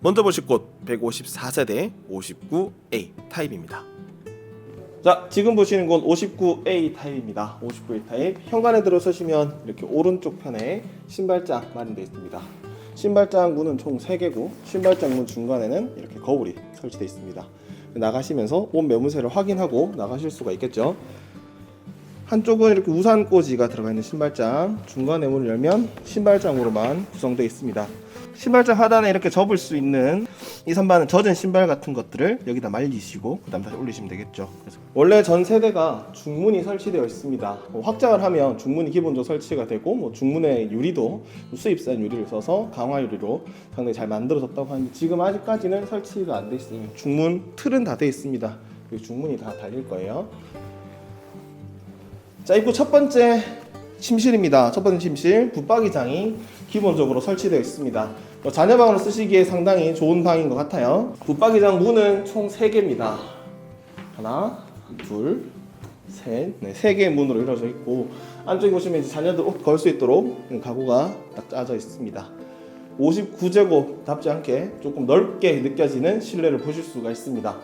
먼저 보실 곳 154세대 59A 타입입니다. 자, 지금 보시는 건 59A 타입입니다. 59A 타입. 현관에 들어서시면 이렇게 오른쪽 편에 신발장 마련되어 있습니다. 신발장 문은 총 3개고 신발장 문 중간에는 이렇게 거울이 설치되어 있습니다. 나가시면서 옷 매무새를 확인하고 나가실 수가 있겠죠. 한쪽은 이렇게 우산 꽂이가 들어가 있는 신발장, 중간에 문을 열면 신발장으로만 구성되어 있습니다. 신발장 하단에 이렇게 접을 수 있는 이 선반은 젖은 신발 같은 것들을 여기다 말리시고 그 다음 다시 올리시면 되겠죠. 그래서 원래 전 세대가 중문이 설치되어 있습니다. 뭐 확장을 하면 중문이 기본적으로 설치가 되고 뭐 중문의 유리도 수입산 유리를 써서 강화 유리로 상당히 잘 만들어졌다고 하는데 지금 아직까지는 설치가 안 돼 있어요. 중문 틀은 다 돼 있습니다. 중문이 다 달릴 거예요. 자 입구 첫 번째 침실입니다. 첫 번째 침실 붙박이장이 기본적으로 설치되어 있습니다. 뭐 자녀방으로 쓰시기에 상당히 좋은 방인 것 같아요. 붙박이장 문은 총 3개입니다. 하나, 둘, 셋, 네, 세 개의 문으로 이루어져 있고 안쪽에 보시면 이제 자녀들 옷 걸 수 있도록 가구가 딱 짜져 있습니다. 59제곱답지 않게 조금 넓게 느껴지는 실내를 보실 수가 있습니다.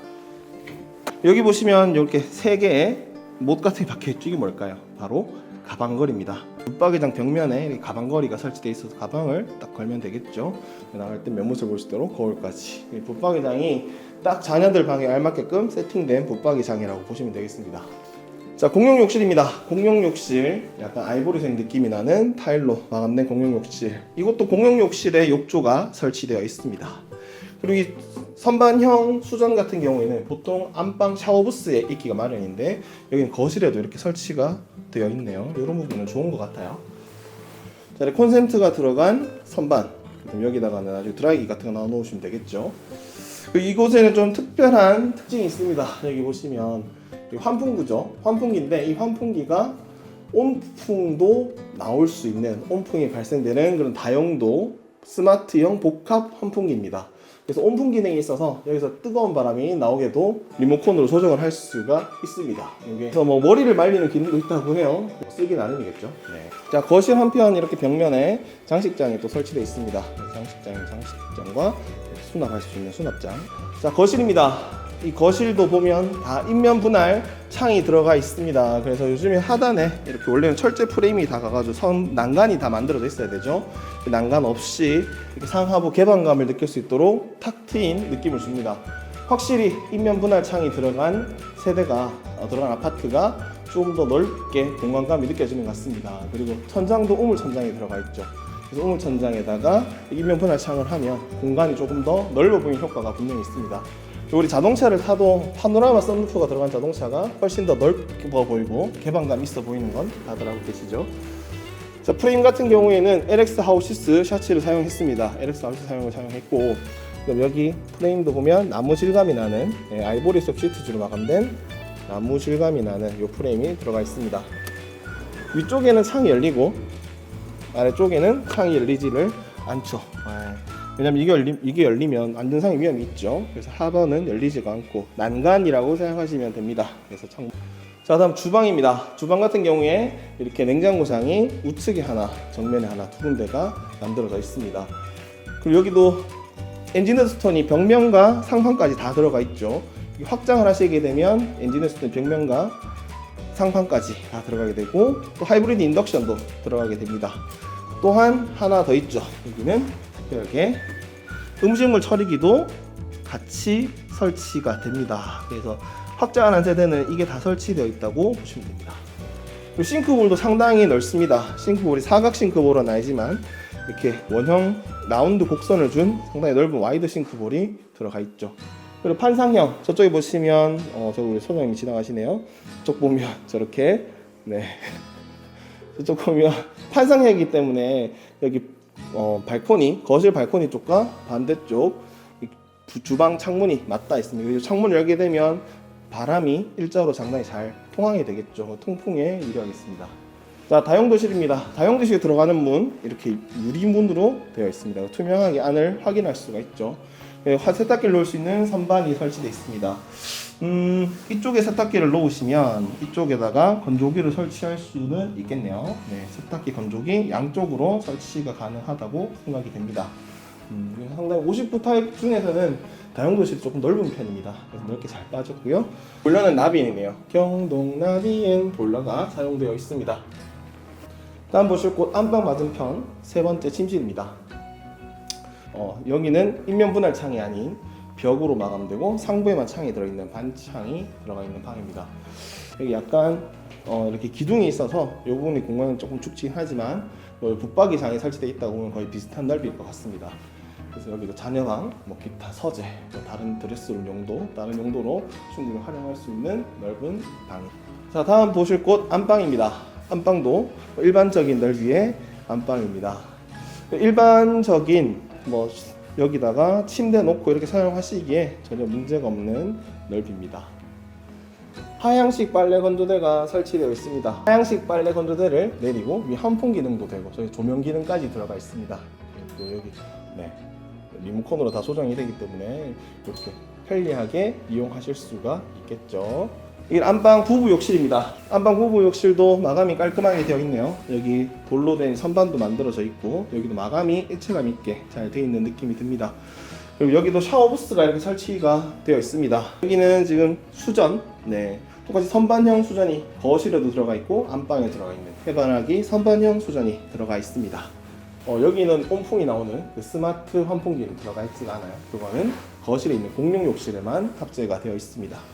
여기 보시면 이렇게 세 개의 못 같은 게 박혀 있죠. 이게 뭘까요? 바로 가방걸이입니다. 붙박이장 벽면에 가방걸이가 설치되어 있어서 가방을 딱 걸면 되겠죠. 나갈 때 맨모습 볼수 있도록 거울까지. 이 붙박이장이 딱 자녀들 방에 알맞게끔 세팅된 붙박이장이라고 보시면 되겠습니다. 자 공용 욕실입니다. 공용 욕실 약간 아이보리색 느낌이 나는 타일로 마감된 공용 욕실. 이것도 공용 욕실에 욕조가 설치되어 있습니다. 그리고 이 선반형 수전 같은 경우에는 보통 안방 샤워 부스에 있기가 마련인데 여기는 거실에도 이렇게 설치가 되어 있네요. 이런 부분은 좋은 것 같아요. 자, 콘센트가 들어간 선반. 그다음 여기다가는 아주 드라이기 같은 거 넣어 놓으시면 되겠죠. 그리고 이곳에는 좀 특별한 특징이 있습니다. 여기 보시면 이 환풍구죠. 환풍기인데 이 환풍기가 온풍도 나올 수 있는 온풍이 발생되는 그런 다용도 스마트형 복합 환풍기입니다. 그래서 온풍 기능이 있어서 여기서 뜨거운 바람이 나오게도 리모컨으로 조정을 할 수가 있습니다. 그래서 뭐 머리를 말리는 기능도 있다고 해요. 쓰기 나름이겠죠. 네. 자 거실 한편 이렇게 벽면에 장식장이 또 설치되어 있습니다. 장식장이 장식장과 수납할 수 있는 수납장. 자 거실입니다. 이 거실도 보면 다 인면 분할 창이 들어가 있습니다. 그래서 요즘에 하단에 이렇게 원래는 철제 프레임이 다 가가지고 선 난간이 다 만들어져 있어야 되죠. 그 난간 없이 상하부 개방감을 느낄 수 있도록 탁 트인 느낌을 줍니다. 확실히 인면 분할 창이 들어간 세대가 어, 들어간 아파트가 조금 더 넓게 공간감이 느껴지는 것 같습니다. 그리고 천장도 우물 천장이 들어가 있죠. 그래서 우물 천장에다가 인면 분할 창을 하면 공간이 조금 더 넓어 보이는 효과가 분명히 있습니다. 우리 자동차를 타도 파노라마 썬루프가 들어간 자동차가 훨씬 더 넓어 보이고 개방감 있어 보이는 건 다들 알고 계시죠? 자 프레임 같은 경우에는 LX 하우시스 샤츠를 사용했습니다. LX 하우시스 사용을 사용했고 그럼 여기 프레임도 보면 나무 질감이 나는 예, 아이보리색 시트지로 마감된 나무 질감이 나는 이 프레임이 들어가 있습니다. 위쪽에는 창이 열리고 아래쪽에는 창이 열리지를 않죠. 예. 왜냐면 이게, 열리, 이게 열리면 안전상의 위험이 있죠. 그래서 하반은 열리지가 않고 난간이라고 생각하시면 됩니다. 그래서 창. 자 다음 주방입니다. 주방 같은 경우에 이렇게 냉장고장이 우측에 하나, 정면에 하나 두 군데가 만들어져 있습니다. 그리고 여기도 엔지니어 스톤이 벽면과 상판까지 다 들어가 있죠. 확장을 하시게 되면 엔지니어 스톤 벽면과 상판까지 다 들어가게 되고 또 하이브리드 인덕션도 들어가게 됩니다. 또한 하나 더 있죠. 여기는 특별하게 음식물 처리기도 같이 설치가 됩니다. 그래서 확장한 세대는 이게 다 설치되어 있다고 보시면 됩니다. 그리고 싱크볼도 상당히 넓습니다. 싱크볼이 사각 싱크볼은 아니지만 이렇게 원형 라운드 곡선을 준 상당히 넓은 와이드 싱크볼이 들어가 있죠. 그리고 판상형 저쪽에 보시면 어, 저 우리 소장님이 지나가시네요. 저쪽 보면 저렇게 네 저쪽 보면 판상형이기 때문에 여기 어, 발코니 거실 발코니 쪽과 반대쪽 주방 창문이 맞닿아 있습니다. 그리고 창문을 열게 되면 바람이 일자로 상당히 잘 통하게 되겠죠. 통풍에 유리하겠습니다. 자 다용도실입니다. 다용도실에 들어가는 문 이렇게 유리문으로 되어 있습니다. 투명하게 안을 확인할 수가 있죠. 네, 화- 세탁기를 놓을 수 있는 선반이 설치되어 있습니다. 음, 이쪽에 세탁기를 놓으시면 이쪽에다가 건조기를 설치할 수는 있겠네요. 네, 세탁기 건조기 양쪽으로 설치가 가능하다고 생각이 됩니다. 음, 상당히 50부 타입 중에서는 다용도실이 조금 넓은 편입니다. 그래서 넓게 잘 빠졌고요. 보일러는 나비엔이네요. 경동 나비엔 보일러가 사용되어 있습니다. 다음 보실 곳 안방 맞은편 세 번째 침실입니다. 어, 여기는 인면 분할 창이 아닌 벽으로 마감되고 상부에만 창이 들어있는 반창이 들어가 있는 방입니다. 여기 약간 어, 이렇게 기둥이 있어서 이 부분의 공간은 조금 축지하지만 뭐 붙박이 장이 설치되어 있다고 보면 거의 비슷한 넓이일 것 같습니다. 그래서 여기도 자녀방, 뭐 기타 서재, 뭐 다른 드레스룸 용도, 다른 용도로 충분히 활용할 수 있는 넓은 방. 자, 다음 보실 곳 안방입니다. 안방도 일반적인 넓이의 안방입니다. 일반적인 뭐 여기다가 침대 놓고 이렇게 사용하시기에 전혀 문제가 없는 넓이입니다. 하향식 빨래 건조대가 설치되어 있습니다. 하향식 빨래 건조대를 내리고 위 환풍 기능도 되고 저희 조명 기능까지 들어가 있습니다. 또 여기 네 리모컨으로 다 조정이 되기 때문에 이렇게 편리하게 이용하실 수가 있겠죠. 이게 안방 부부 욕실입니다. 안방 부부 욕실도 마감이 깔끔하게 되어 있네요. 여기 돌로 된 선반도 만들어져 있고 여기도 마감이 일체감 있게 잘 되어 있는 느낌이 듭니다. 그리고 여기도 샤워 부스가 이렇게 설치가 되어 있습니다. 여기는 지금 수전, 네. 똑같이 선반형 수전이 거실에도 들어가 있고 안방에 들어가 있는 해바라기 선반형 수전이 들어가 있습니다. 어, 여기는 온풍이 나오는 그 스마트 환풍기는 들어가 있지가 않아요. 그거는 거실에 있는 공용 욕실에만 탑재가 되어 있습니다.